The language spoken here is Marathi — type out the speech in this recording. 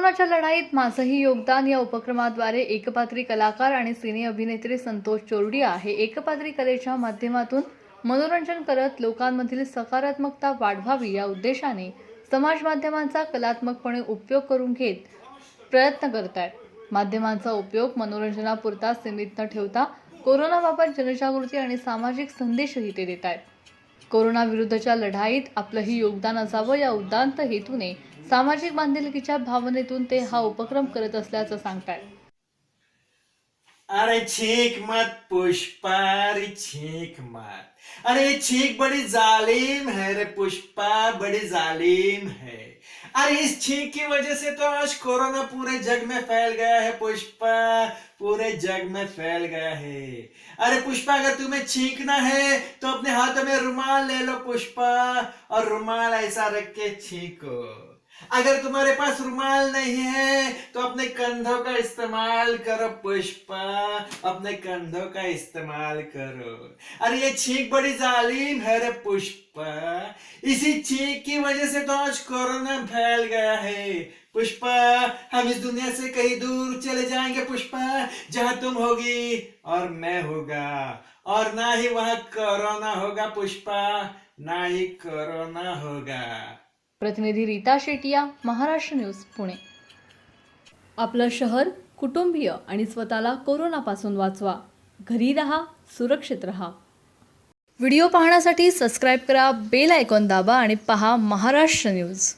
कोरोनाच्या लढाईत माझंही योगदान या उपक्रमाद्वारे एकपात्री कलाकार आणि सिने अभिनेत्री संतोष चोरडिया हे एकपात्री कलेच्या माध्यमातून मनोरंजन करत लोकांमधील सकारात्मकता वाढवावी या उद्देशाने समाज माध्यमांचा कलात्मकपणे उपयोग करून घेत प्रयत्न करत आहेत माध्यमांचा उपयोग मनोरंजनापुरता सीमित न ठेवता कोरोनाबाबत जनजागृती आणि सामाजिक संदेशही ते देत आहेत कोरोनाविरुद्धच्या लढाईत आपलंही योगदान असावं या उदांत हेतूने सामाजिक बांधिलकीच्या भावनेतून ते हा उपक्रम करत असल्याचं सांगतायत. अरे छीक मत पुष्पा अरे छीक मत. अरे छीक बड़ी जालिम है रे पुष्पा बड़ी जालिम है. अरे इस छींक की वजह से तो आज कोरोना पूरे जग में फैल गया है, पुष्पा। पूरे जग में फैल गया है। अरे पुष्पा, अगर तुम्हें छींकना है तो अपने हाथों में रुमाल ले लो पुष्पा, और रुमाल ऐसा रख के छींको। अगर तुम्हारे पास रुमाल नहीं है तो अपने कंधों का इस्तेमाल करो पुष्पा। अपने कंधों का इस्तेमाल करो। अरे ये छींक बड़ी जालिम है रे पुष्पा। इसी छींक की वजह से तो आज कोरोना फैल गया है। पुष्पा, हम इस दुनिया से कहीं दूर चले जाएँगे पुष्पा, जहाँ तुम होगी और मैं होगा। और ना ही वहाँ कोरोना होगा पुष्पा, ना ही कोरोना होगा। प्रतिनिधी रीता शेटिया महाराष्ट्र न्यूज पुणे. आपलं शहर कुटुंबीय आणि स्वतःला कोरोनापासून वाचवा. घरी राहा सुरक्षित रहा. व्हिडिओ पाहण्यासाठी सबस्क्राईब करा बेल आयकॉन दाबा आणि पहा महाराष्ट्र न्यूज.